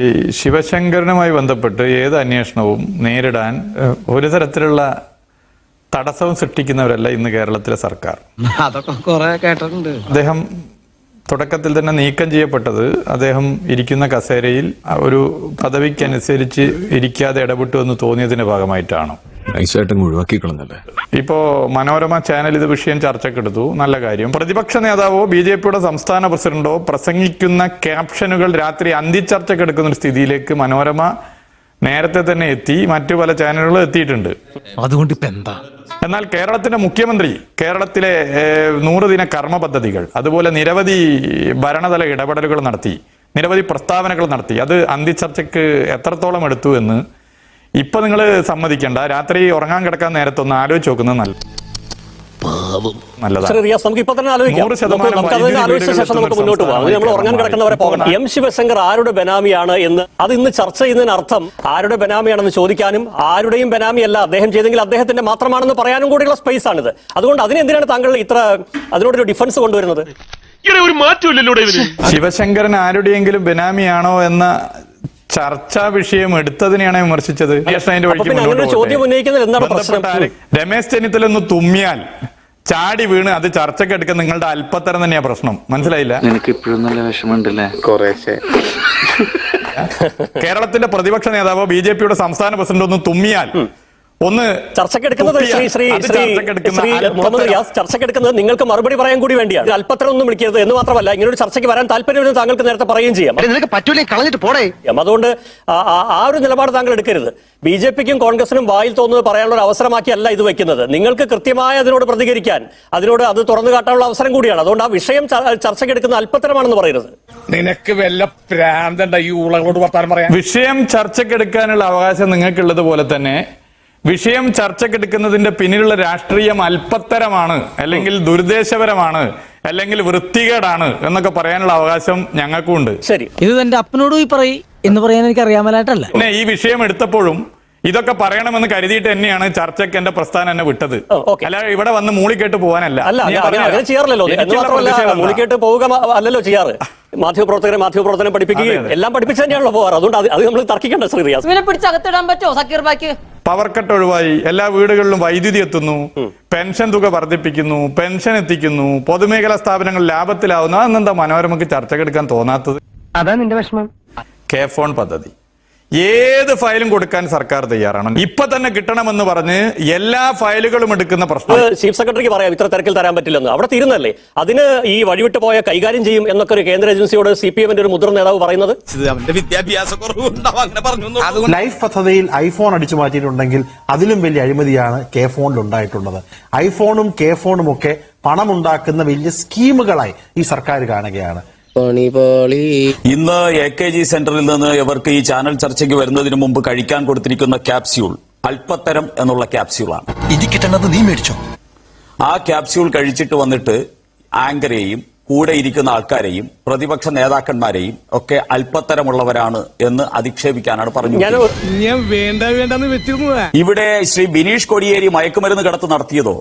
ഈ ശിവശങ്കരനുമായി ബന്ധപ്പെട്ട് ഏത് അന്വേഷണവും നേരിടാൻ ഒരു തരത്തിലുള്ള തടസ്സവും സൃഷ്ടിക്കുന്നവരല്ല ഇന്ന് കേരളത്തിലെ സർക്കാർ. അതൊക്കെ കൊറേ കേട്ടിട്ടുണ്ട്. അദ്ദേഹം തുടക്കത്തിൽ തന്നെ നീക്കം ചെയ്യപ്പെട്ടത് അദ്ദേഹം ഇരിക്കുന്ന കസേരയിൽ ഒരു പദവിക്കനുസരിച്ച് ഇരിക്കാതെ ഇടപെട്ടു എന്ന് തോന്നിയതിന്റെ ഭാഗമായിട്ടാണ്. നൈസായിട്ട് ഒഴിവാക്കിക്കളഞ്ഞല്ലേ? ഇപ്പോ മനോരമ ചാനൽ ഇത് വിഷയം ചർച്ചക്കെടുത്തു. നല്ല കാര്യം. പ്രതിപക്ഷ നേതാവോ ബി ജെ പിയുടെ സംസ്ഥാന പ്രസിഡന്റോ പ്രസംഗിക്കുന്ന ക്യാപ്ഷനുകൾ രാത്രി അന്തിച്ചർച്ചക്കെടുക്കുന്ന ഒരു സ്ഥിതിയിലേക്ക് മനോരമ നേരത്തെ തന്നെ എത്തി മറ്റു പല ചാനലുകളും എത്തിയിട്ടുണ്ട്. അതുകൊണ്ട് ഇപ്പൊ എന്താ? എന്നാൽ കേരളത്തിന്റെ മുഖ്യമന്ത്രി കേരളത്തിലെ നൂറ് ദിന കർമ്മ പദ്ധതികൾ അതുപോലെ നിരവധി ഭരണതല ഇടപെടലുകൾ നടത്തി നിരവധി പ്രസ്താവനകൾ നടത്തി അത് അന്തിച്ചർച്ചയ്ക്ക് എത്രത്തോളം എടുത്തു എന്ന് ഇപ്പൊ നിങ്ങൾ സമ്മതിക്കണ്ട. രാത്രി ഉറങ്ങാൻ കിടക്കാൻ നേരത്തൊന്ന് ആലോചിച്ച് നോക്കുന്നത് നല്ല ശ്രീ നല്ലതാണ്. നമുക്ക് ഇപ്പൊ തന്നെ ആലോചിക്കാം. നൂറ് ശതമാനം നമുക്ക് നമുക്ക് അതിനെ ആലോചിച്ച ശേഷം നമുക്ക് മുന്നോട്ട് പോകാം. നമ്മൾ ഉറങ്ങാൻ കിടക്കുന്നവരെ പോകണം പോകണം. എം ശിവശങ്കർ ആരുടെ ബനാമിയാണ് എന്ന് അത് ഇന്ന് ചർച്ച ചെയ്യുന്നതിന് അർത്ഥം ആരുടെ ബനാമിയാണെന്ന് ചോദിക്കാനും ആരുടെയും ബനാമിയല്ല അദ്ദേഹം ചെയ്തെങ്കിൽ അദ്ദേഹത്തിന്റെ മാത്രമാണെന്ന് പറയാനും കൂടിയുള്ള സ്പേസ് ആണിത്. അതുകൊണ്ട് അതിനെന്തിനാണ് താങ്കൾ ഇത്ര അതിനോടൊരു ഡിഫൻസ് കൊണ്ടുവരുന്നത്? ഒരു മാറ്റമില്ലല്ലോ ഇവർ. ശിവശങ്കരൻ ആരുടെയെങ്കിലും ബനാമിയാണോ എന്ന ചർച്ചാ വിഷയം എടുത്തതിനെയാണ് വിമർശിച്ചത്? രമേശ് ചെന്നിത്തല ഒന്ന് തുമ്മിയാൽ ചാടി വീണ് അത് ചർച്ചയ്ക്ക് എടുക്കുന്ന നിങ്ങളുടെ അല്പത്തരം തന്നെയാ പ്രശ്നം. മനസ്സിലായില്ല? എനിക്ക് ഇപ്പോഴും നല്ല വിഷമമുണ്ടല്ലേ? കേരളത്തിന്റെ പ്രതിപക്ഷ നേതാവോ ബി ജെ പിയുടെ സംസ്ഥാന പ്രസിഡന്റ് ഒന്ന് തുമ്മിയാൽ ഒന്ന് ചർച്ചക്കെടുക്കുന്നത് ശ്രീ ശ്രീ ശ്രീ ശ്രീ. മുഹമ്മദ് റിയാസ് ചർച്ചക്കെടുക്കുന്നത് നിങ്ങൾക്ക് മറുപടി പറയാൻ കൂടി വേണ്ടിയാണ്. ഇത് അല്പത്തരം ഒന്നും വിളിക്കരുത് എന്ന് മാത്രമല്ല ഇങ്ങനൊരു ചർച്ചയ്ക്ക് വരാൻ താല്പര്യമില്ലെന്ന് താങ്കൾക്ക് നേരത്തെ പറയുകയും ചെയ്യാം. നിനക്ക് പറ്റൂലേ കളഞ്ഞിട്ട് പോടേ. അതുകൊണ്ട് ആ- ഒരു നിലപാട് താങ്കൾ എടുക്കരുത്. ബി ജെ പിക്കും കോൺഗ്രസിനും വായിൽ തോന്നുന്നത് പറയാനുള്ള ഒരു അവസരമാക്കിയല്ല ഇത് വെക്കുന്നത്. നിങ്ങൾക്ക് കൃത്യമായ അതിനോട് പ്രതികരിക്കാൻ അതിനോട് അത് തുറന്നു കാട്ടാനുള്ള അവസരം കൂടിയാണ്. അതുകൊണ്ട് ആ വിഷയം ചർച്ചയ്ക്ക് എടുക്കുന്ന അല്പത്തരമാണെന്ന് പറയരുത്. നിനക്ക് വല്ല പ്രാന്തണ്ട ഈ ഉളകളോട് വർത്താനം പറയാം വിഷയം ചർച്ചക്കെടുക്കാനുള്ള അവകാശം നിങ്ങൾക്കുള്ളത് പോലെ തന്നെ വിഷയം ചർച്ചക്കെടുക്കുന്നതിന്റെ പിന്നിലുള്ള രാഷ്ട്രീയം അല്പത്തരമാണ് അല്ലെങ്കിൽ ദുരുദ്ദേശപരമാണ് അല്ലെങ്കിൽ വൃത്തികേടാണ് എന്നൊക്കെ പറയാനുള്ള അവകാശം ഞങ്ങൾക്കും ഉണ്ട് ശരി. ഇത് തന്റെ അപ്പനോട് പോയി പറയും എന്ന് പറയാൻ എനിക്ക് അറിയാമലായിട്ടല്ല. പിന്നെ ഈ വിഷയം എടുത്തപ്പോഴും ഇതൊക്കെ പറയണമെന്ന് കരുതിയിട്ട് തന്നെയാണ് ചർച്ചയ്ക്ക് എന്റെ പ്രസ്ഥാനം എന്നെ വിട്ടത്. അല്ല ഇവിടെ വന്ന് മൂളിക്കേട്ട് പോകാനല്ല. അല്ല. ചെയ്യാറില്ലല്ലോ? മുളിക്കേട്ട് പോവുക അല്ലല്ലോ ചെയ്യാറ്. മാധ്യമപ്രവർത്തകരെ മാധ്യമപ്രവർത്തനം പഠിപ്പിക്കുകയും. എല്ലാം പഠിപ്പിച്ചു തന്നെയാണല്ലോ പോകാറ്. അതുകൊണ്ട് അത് നമ്മൾ തർക്കിക്കേണ്ട ശ്രീ റിയാസ്. പറ്റുമോ സക്കീർ ബാക്കി? പവർ കട്ട് ഒഴിവായി എല്ലാ വീടുകളിലും വൈദ്യുതി എത്തുന്നു. പെൻഷൻ തുക വർദ്ധിപ്പിക്കുന്നു. പെൻഷൻ എത്തിക്കുന്നു. പൊതുമേഖലാ സ്ഥാപനങ്ങൾ ലാഭത്തിലാവുന്നു. അതെന്താ മനോരമയ്ക്ക് ചർച്ചക്കെടുക്കാൻ തോന്നാത്തത്? അതാ നിന്റെ വിഷമം. കെ ഫോൺ പദ്ധതി. ഏത് ഫയലും കൊടുക്കാൻ സർക്കാർ തയ്യാറാണ്. ഇപ്പൊ തന്നെ കിട്ടണമെന്ന് പറഞ്ഞ് എല്ലാ ഫയലുകളും എടുക്കുന്ന പ്രശ്നം. ചീഫ് സെക്രട്ടറിക്ക് പറയാം ഇത്ര തിരക്കിൽ തരാൻ പറ്റില്ലെന്ന്. അവിടെ തീരുന്നല്ലേ അതിന് ഈ വഴിവിട്ട് പോയ കൈകാര്യം ചെയ്യും എന്നൊക്കെ ഒരു കേന്ദ്ര ഏജൻസിയോട് സി പി എമ്മിന്റെ ഒരു മുതിർന്ന നേതാവ് പറയുന്നത്? ലൈഫ് പദ്ധതിയിൽ ഐഫോൺ അടിച്ചു മാറ്റിയിട്ടുണ്ടെങ്കിൽ അതിലും വലിയ അഴിമതിയാണ് കെ ഫോണിൽ ഉണ്ടായിട്ടുള്ളത്. ഐഫോണും കെ ഫോണും ഒക്കെ പണമുണ്ടാക്കുന്ന വലിയ സ്കീമുകളായി ഈ സർക്കാർ കാണുകയാണ്. ഇന്ന് എ കെ ജി സെന്ററിൽ നിന്ന് ഇവർക്ക് ഈ ചാനൽ ചർച്ചയ്ക്ക് വരുന്നതിന് മുമ്പ് കഴിക്കാൻ കൊടുത്തിരിക്കുന്ന ക്യാപ്സ്യൂൾ അല്പത്തരം എന്നുള്ള ക്യാപ്സ്യൂളാണ്. ഇതി കിട്ടണത് നീ മേടിച്ചോ? ആ ക്യാപ്സ്യൂൾ കഴിച്ചിട്ട് വന്നിട്ട് ആങ്കറേയും കൂടെ ഇരിക്കുന്ന ആൾക്കാരെയും പ്രതിപക്ഷ നേതാക്കന്മാരെയും ഒക്കെ അല്പത്തരമുള്ളവരാണ് എന്ന് അധിക്ഷേപിക്കാനാണ് പറഞ്ഞു ഞാൻ ഞാൻ വേണ്ട വേണ്ടെന്ന് ഇവിടെ ശ്രീ ബിനീഷ് കൊടിയേരി മയക്കുമരുന്ന് കടത്ത് നടത്തിയതോ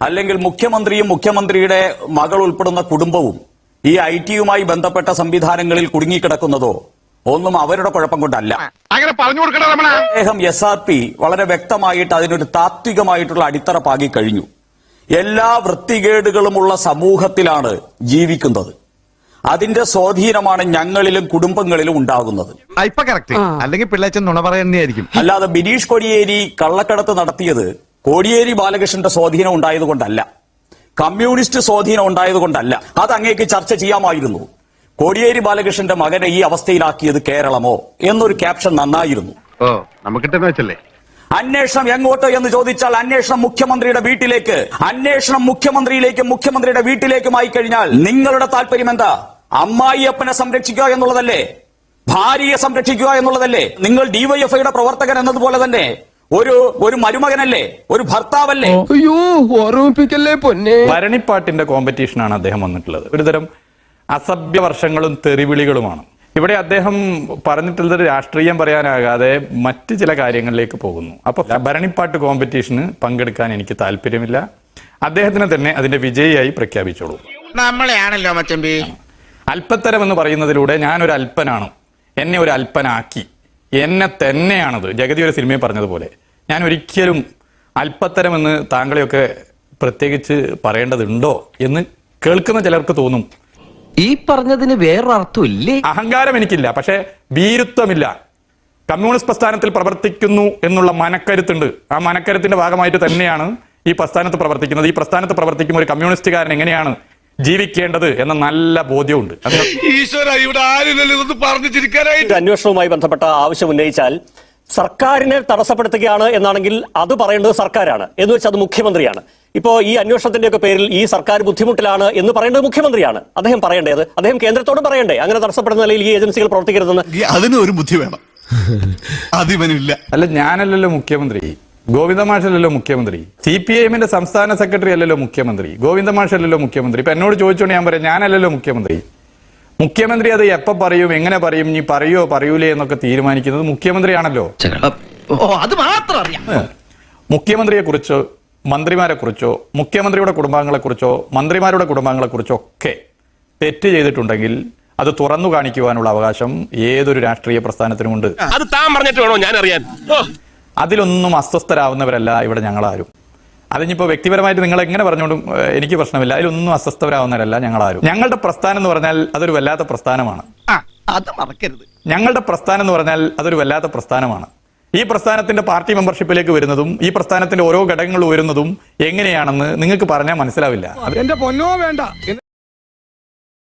അല്ലെങ്കിൽ മുഖ്യമന്ത്രിയും മുഖ്യമന്ത്രിയുടെ മകൾ ഉൾപ്പെടുന്ന കുടുംബവും ഈ ഐ ടിയുമായി ബന്ധപ്പെട്ട സംവിധാനങ്ങളിൽ കുടുങ്ങിക്കിടക്കുന്നതോ ഒന്നും അവരുടെ കുഴപ്പം കൊണ്ടല്ല. അങ്ങനെ പറഞ്ഞു കൊടുക്കണ അദ്ദേഹം എസ് ആർ പി വളരെ വ്യക്തമായിട്ട് അതിനൊരു താത്വികമായിട്ടുള്ള അടിത്തറ പാകി കഴിഞ്ഞു എല്ലാ വൃത്തികേടുകളുമുള്ള സമൂഹത്തിലാണ് ജീവിക്കുന്നത്. അതിന്റെ സ്വാധീനമാണ് ഞങ്ങളിലും കുടുംബങ്ങളിലും ഉണ്ടാകുന്നത്. അല്ലെങ്കിൽ പിള്ളേച്ചൻ നുണ പറയുന്നതായിരിക്കും. അല്ലാതെ ബിനീഷ് കോടിയേരി കള്ളക്കടത്ത് നടത്തിയത് കോടിയേരി ബാലകൃഷ്ണന്റെ സ്വാധീനം ഉണ്ടായതുകൊണ്ടല്ല. കമ്മ്യൂണിസ്റ്റ് സ്വാധീനം ഉണ്ടായതുകൊണ്ടല്ല. അത് അങ്ങേക്ക് ചർച്ച ചെയ്യാമായിരുന്നു. കോടിയേരി ബാലകൃഷ്ണന്റെ മകനെ ഈ അവസ്ഥയിലാക്കിയത് കേരളമോ? എന്നൊരു ക്യാപ്ഷൻ നന്നായിരുന്നു. ഓ നമുക്കിട്ടെന്ന് വെച്ചല്ലേ? അന്വേഷണം എങ്ങോട്ട് എന്ന് ചോദിച്ചാൽ അന്വേഷണം മുഖ്യമന്ത്രിയുടെ വീട്ടിലേക്ക്. അന്വേഷണം മുഖ്യമന്ത്രിയിലേക്കും മുഖ്യമന്ത്രിയുടെ വീട്ടിലേക്കുമായി കഴിഞ്ഞാൽ നിങ്ങളുടെ താല്പര്യം എന്താ? അമ്മായിയപ്പനെ സംരക്ഷിക്കുക എന്നുള്ളതല്ലേ? ഭാര്യയെ സംരക്ഷിക്കുക എന്നുള്ളതല്ലേ? നിങ്ങൾ ഡിവൈഎഫ്ഐയുടെ പ്രവർത്തകൻ എന്നതുപോലെ തന്നെ. ഒരു ഒരു മരുമകനല്ലേ? ഒരു ഭർത്താവല്ലേ? അയ്യോ ഓർമ്മിപ്പിക്കല്ലേ പൊന്നെ? ഭരണിപ്പാട്ടിന്റെ കോമ്പറ്റീഷനാണ് അദ്ദേഹം വന്നിട്ടുള്ളത്. ഒരുതരം അസഭ്യ വർഷങ്ങളും തെറിവിളികളുമാണ്. ഇവിടെ അദ്ദേഹം പറഞ്ഞിട്ടുള്ളത് രാഷ്ട്രീയം പറയാനാകാതെ മറ്റ് ചില കാര്യങ്ങളിലേക്ക് പോകുന്നു. അപ്പൊ ഭരണിപ്പാട്ട് കോമ്പറ്റീഷന് പങ്കെടുക്കാൻ എനിക്ക് താല്പര്യമില്ല. അദ്ദേഹത്തിനെ തന്നെ അതിന്റെ വിജയിയായി പ്രഖ്യാപിച്ചോളൂ. നമ്മളെയാണല്ലോ മച്ചമ്പി. അല്പത്തരം എന്ന് പറയുന്നതിലൂടെ ഞാൻ ഒരു അല്പനാണ് എന്നെ ഒരു അല്പനാക്കി എന്നെ തന്നെയാണത്. ജഗതി ഒരു സിനിമയിൽ പറഞ്ഞതുപോലെ. ഞാൻ ഒരിക്കലും അല്പത്തരമെന്ന് താങ്കളെയൊക്കെ പ്രത്യേകിച്ച് പറയേണ്ടതുണ്ടോ എന്ന് കേൾക്കുന്ന ചിലർക്ക് തോന്നും. ഈ പറഞ്ഞതിന് വേറൊരർത്ഥമില്ലേ അഹങ്കാരം എനിക്കില്ല. പക്ഷേ ഭീരുത്വമില്ല. കമ്മ്യൂണിസ്റ്റ് പ്രസ്ഥാനത്തിൽ പ്രവർത്തിക്കുന്നു എന്നുള്ള മനക്കരുത്തുണ്ട്. ആ മനക്കരുത്തിന്റെ ഭാഗമായിട്ട് തന്നെയാണ് ഈ പ്രസ്ഥാനത്ത് പ്രവർത്തിക്കുന്നത്. ഈ പ്രസ്ഥാനത്ത് പ്രവർത്തിക്കുന്ന ഒരു കമ്മ്യൂണിസ്റ്റുകാരൻ എങ്ങനെയാണ് ജീവിക്കേണ്ടത് എന്ന നല്ല ബോധ്യമുണ്ട്. അന്വേഷണവുമായി ബന്ധപ്പെട്ട ആവശ്യം ഉന്നയിച്ചാൽ സർക്കാരിനെ തടസ്സപ്പെടുത്തുകയാണ് എന്നാണെങ്കിൽ അത് പറയേണ്ടത് സർക്കാരാണ്. എന്ന് വെച്ചാൽ അത് മുഖ്യമന്ത്രിയാണ്. ഇപ്പോ ഈ അന്വേഷണത്തിന്റെ ഒക്കെ പേരിൽ ഈ സർക്കാർ ബുദ്ധിമുട്ടിലാണ് എന്ന് പറയേണ്ടത് മുഖ്യമന്ത്രിയാണ്. അദ്ദേഹം പറയേണ്ടത്. അദ്ദേഹം കേന്ദ്രത്തോട് പറയണ്ടേ. അങ്ങനെ തടസ്സപ്പെടുന്ന നിലയിൽ ഈ ഏജൻസികൾ പ്രവർത്തിക്കരുതെന്ന്. അതിന് ഒരു ബുദ്ധി വേണം. അതിവനില്ല. അല്ല ഞാനല്ലല്ലോ മുഖ്യമന്ത്രി. ഗോവിന്ദമാഷല്ലല്ലോ മുഖ്യമന്ത്രി. സി പി എമ്മിന്റെ സംസ്ഥാന സെക്രട്ടറി അല്ലല്ലോ മുഖ്യമന്ത്രി. ഗോവിന്ദമാഷല്ലല്ലോ മുഖ്യമന്ത്രി. ഇപ്പൊ എന്നോട് ചോദിച്ചോണ്ട് ഞാൻ പറയാം ഞാനല്ലല്ലോ മുഖ്യമന്ത്രി. മുഖ്യമന്ത്രി അത് എപ്പോ പറയും എങ്ങനെ പറയും നീ പറയോ പറയൂലേ എന്നൊക്കെ തീരുമാനിക്കുന്നത് മുഖ്യമന്ത്രിയാണല്ലോ. അത് മാത്രം അറിയാം. മുഖ്യമന്ത്രിയെ കുറിച്ചോ മന്ത്രിമാരെ കുറിച്ചോ മുഖ്യമന്ത്രിയുടെ കുടുംബാംഗങ്ങളെ കുറിച്ചോ മന്ത്രിമാരുടെ കുടുംബാംഗങ്ങളെ കുറിച്ചോ ഒക്കെ തെറ്റ് ചെയ്തിട്ടുണ്ടെങ്കിൽ അത് തുറന്നു കാണിക്കുവാനുള്ള അവകാശം ഏതൊരു രാഷ്ട്രീയ പ്രസ്ഥാനത്തിനുമുണ്ട്. അത് താൻ പറഞ്ഞിട്ട് വേണോ? ഞാൻ അറിയാൻ. അതിലൊന്നും അസ്വസ്ഥരാവുന്നവരല്ല ഇവിടെ ഞങ്ങളാരും. അതിനിപ്പോൾ വ്യക്തിപരമായിട്ട് നിങ്ങൾ എങ്ങനെ പറഞ്ഞോണ്ടും എനിക്ക് പ്രശ്നമില്ല. അതിലൊന്നും അസ്വസ്ഥരാവുന്നവരല്ല ഞങ്ങളാരും. ഞങ്ങളുടെ പ്രസ്ഥാനം എന്ന് പറഞ്ഞാൽ അതൊരു വല്ലാത്ത പ്രസ്ഥാനമാണ്. അത് മറക്കരുത്. ഞങ്ങളുടെ പ്രസ്ഥാനം എന്ന് പറഞ്ഞാൽ അതൊരു വല്ലാത്ത പ്രസ്ഥാനമാണ്. ഈ പ്രസ്ഥാനത്തിന്റെ പാർട്ടി മെമ്പർഷിപ്പിലേക്ക് വരുന്നതും ഈ പ്രസ്ഥാനത്തിന്റെ ഓരോ ഘടകങ്ങൾ വരുന്നതും എങ്ങനെയാണെന്ന് നിങ്ങൾക്ക് പറഞ്ഞാൽ മനസ്സിലാവില്ല. എന്റെ പൊന്നോ വേണ്ട.